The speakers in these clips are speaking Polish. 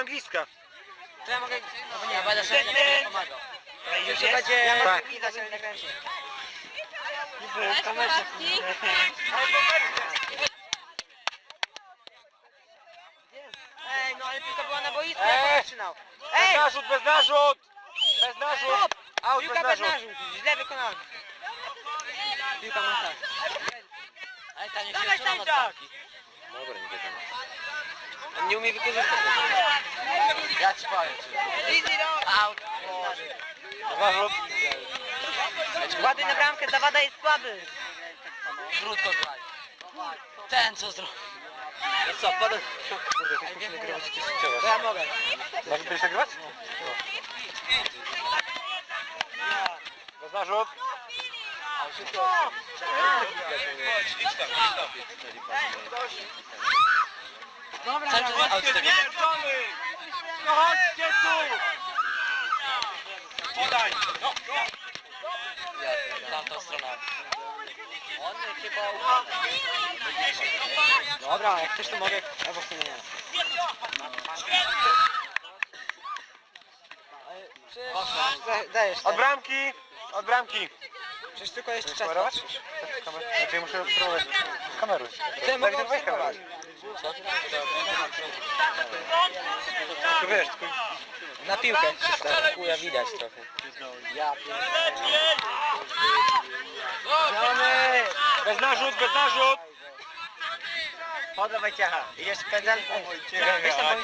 angielska. To ja mogę... No nie, ja będę sobie nie pomagał. Już będzie... Ja mogę Tak. widać, ale nagrałem się. Ej, no ale piłka była na boisku, Ej! jak on zaczynał. Bez Ej! narzut, bez narzut! Bez narzut! Out, Piłka bez bez narzut! źle wykonany. Piłka ma tak. Ale ta nie Dawaj, się bramki. Dobra, nie wiem. On nie umie wykorzystać tego. Ja ci powiem. Easy no! Out. Bez narzut! Ładny na bramkę, Zawada jest słaby. Krótko graj. Ten co zrobił. Co, pada... Kurde, ktoś musi nagrywać jakieś To ja mogę. Masz będziesz nagrywać? Bez narzut! Dobra, dobra. No chodźcie tu! Podaj! No, Tamtą stronę. On chyba... Dobra, jak chcesz to mogę... Ja właśnie nie. Dajesz Od bramki! Od bramki! Przecież tylko jeszcze czas. kamerować? Kamer... Znaczy ja muszę spróbować. Kameruj. Ty mogę obserwować. Tylko wiesz, tylko... Na piłkę się starkuja, widać trochę. Ja Gramy! Bez narzut, bez narzut! Chodź Wojciecha. Idziesz w pędzel? Weź tam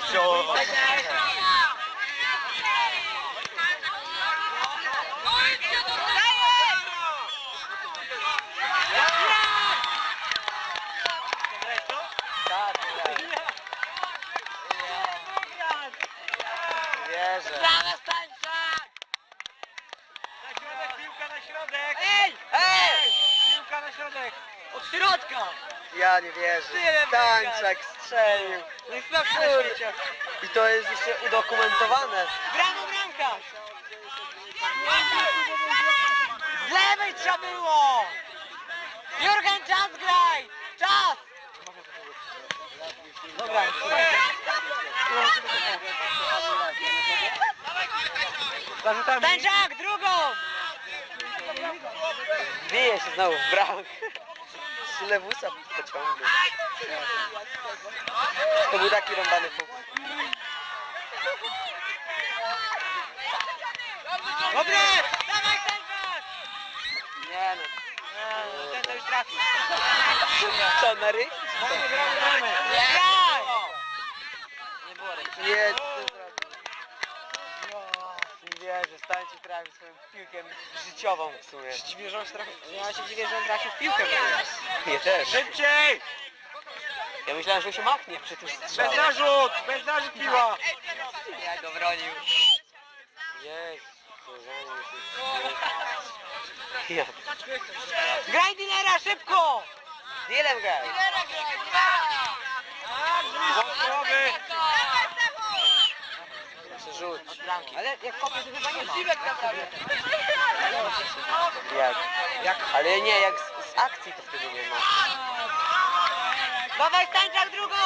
Wierzę. Na środek, piłka na środek! Ej! Ej! Piłka na środek! Od środka! Ja nie wierzę. Tyle Tańczak strzelił. Najsłabszy na Kurde. świecie. I to jest jeszcze udokumentowane. Brawo bramkarz! Z lewej trzeba było! Jurgen, czas graj! Czas! Dobra. Zarzutami! Tańczak, drugą! Bije się znowu w bramkę. Z lewusa pociągnął. To był taki rąbany fuk. Dobre! Dawaj tańczak! Nie no. No, ten to już trafił. Co, na ryj? Graj! Nie było. Nie, Nie wierzę, stańcie trafił swoją piłkę życiową w sumie. Dziwię, że on się trafi... Ja się dziwię, że on trafił w piłkę. Ja też. Szybciej! Ja myślałem, że się machnie przy tym Bez strzale. narzut! Bez narzut piła! Ja go bronił. Jezu. Ja. Graj dealera, szybko! Dealem graj. Wątrowy! Rzut. Ale jak kopię, to chyba nie ma. Jak? Jak? Ale nie, jak z, z akcji to wtedy nie ma. Dawaj tańczak drugą!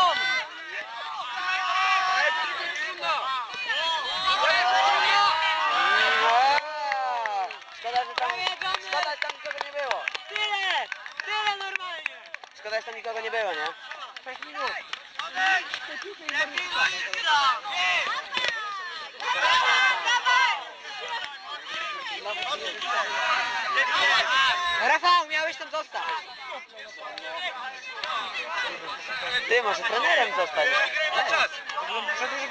Szkoda, że tam, szkoda, że tam nikogo nie było. Tyle! Tyle normalnie! Szkoda, że tam nikogo nie było, nie? 6 minut. Rafał, miałeś tam zostać. Ty, może trenerem zostać. Za dużo.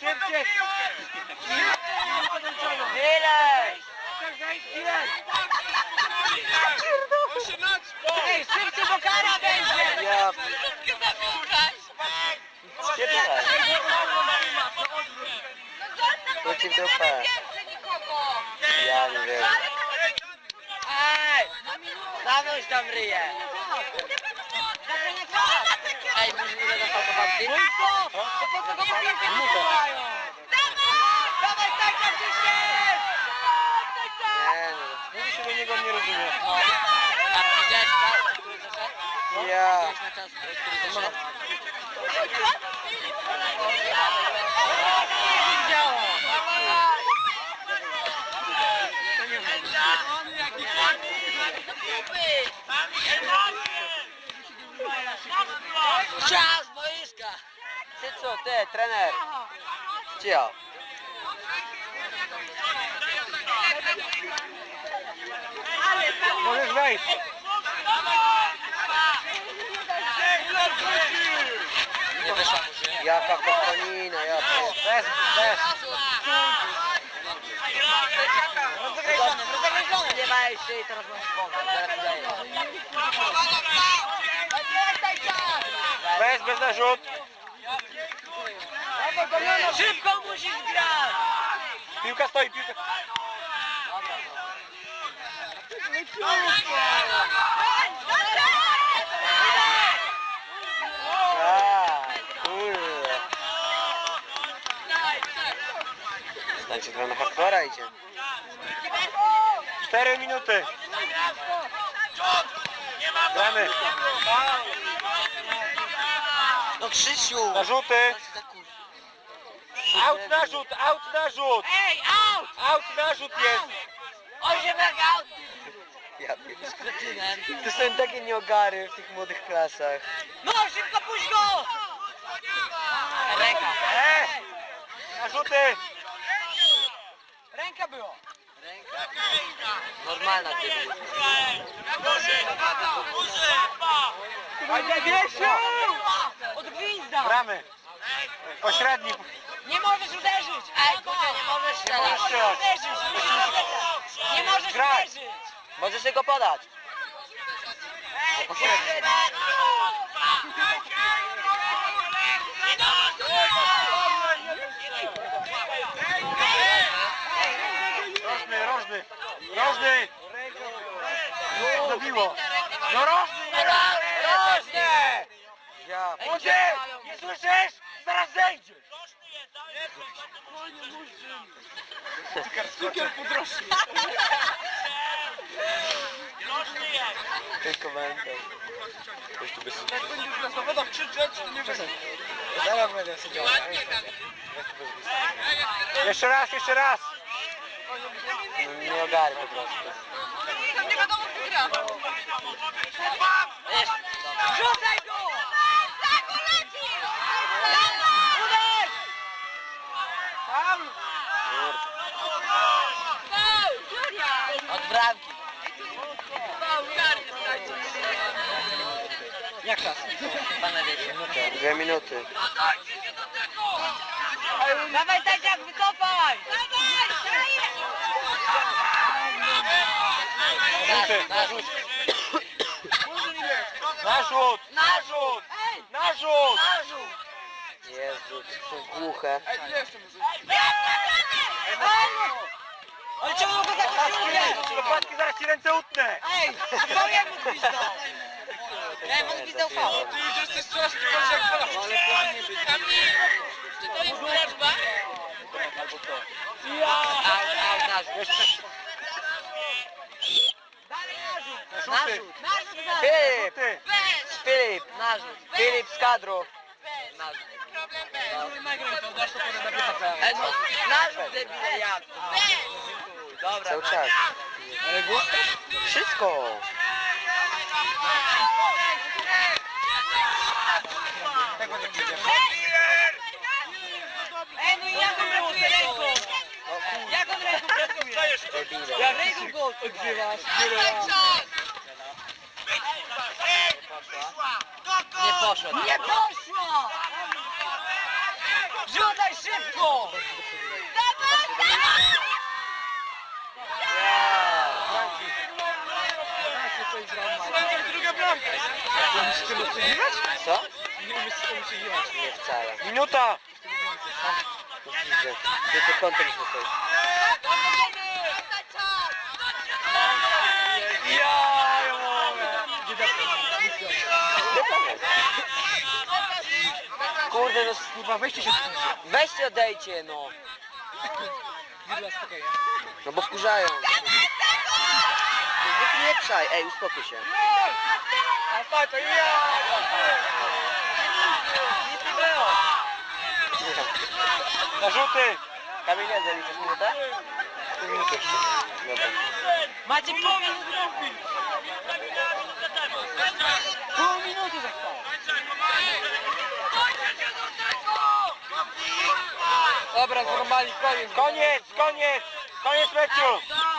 Szybciej! Tyle! Ej, ci w dupę. Ja nie wiem. Ej! Zawieź tam ryję! Ej, może nie będę falko wampirem? To po co go wampirem wyzywają? Dawaj, tak tam gdzieś jest! Nie, mówi się do niego nie rozumie. A widziałeś czas, który zaszedł? Ja. Widziałeś na czas, który zaszedł? Nie widziałem. Czas, boiska! Ty co, ty, trener? Cio. Możesz wejść. Nie wyszła mu. Jaka kokonina, ja Bez, bez. Rozegrzony, rozegrzony! Nie bałeś się i teraz daję. Bez, bez narzut. Szybko musisz grać! Piłka stoi, piłka. A, kurde. Stańcie trochę na hardcora idzie. Cztery minuty. Gramy. No Krzysiu! Narzuty. Out narzut, out narzut. Ej, out! Out narzut jest. Osiemek out! Ja pier- Z kretynem. To są takie nieogary w tych młodych klasach. No, szybko puść go! Ręka. E! Narzuty. Ręka było. Normalna ty. Panie Wiesiu! Od gwizda! Gramy. Pośredni. Nie możesz uderzyć! Ej, kurczę, nie możesz strzelać! możesz strzelać. uderzyć! Nie możesz Graj. uderzyć! Możesz tego podać. Rożny, rożny. Rożny. Zabiło. No rożny. Rożny. Ja nie słyszysz? Zaraz zejdziesz. Cukier podrośnie. ten komentarz. Jak będziesz na zawodach krzyczeć, to nie będę. Zaraz będę siedział. Jeszcze raz, jeszcze raz. Nieogary po prostu. Rzucaj go! Od bramki. Jak czas? Dwie minuty. Dawaj tak wykopaj! Rzuty, narzut. Narzut, narzut, Ej! narzut. Narzu! Jezu, są głuche. Ale czemu go tak ciągnie? Dokładnie zaraz ci ręce utnę. Ej! To jemu gwizdał! Ej, on gwizdał faul. Ty już jesteś straszny, patrz jak fala. Ale powinien być. Czy to jest liczba? Out, out, narzu. Jeszcze Dalej narzu! narzuty. Narzut, narzut! Filip! Ty. Filip! Narzut. Filip z kadru. Narzut. Nagraj Ej, no, narzut debile jak? Dobra. Cały czas. Ale głos? Wszystko! Tego nie będzie. Ej, no i jak on pracuje ręką? Jak on ręką pracuje? Debile. Jak ręką go odgrywasz? Nie poszło. Nie poszło! Rzucaj szybko! Bramki. Druga bramka. Musicie mocno grać? Co? Nie umiesz się przegiwać. Nie wcale. Minuta. Widzę. Tylko kątem mogę. Kurde, no Kurwa, weźcie się skupcie. weźcie odejdźcie, no. Spokojnie. No bo wkurzają. No Wypieprzaj, ej, uspokój się. A to ja. Nic nie było. Narzuty. Kamil, nie zaliczasz minutę? Pół minuty jeszcze. Dobra. Macie pół minuty. Pół minuty zostało. Dobra, normalnie koniec. Koniec, koniec, koniec meczu.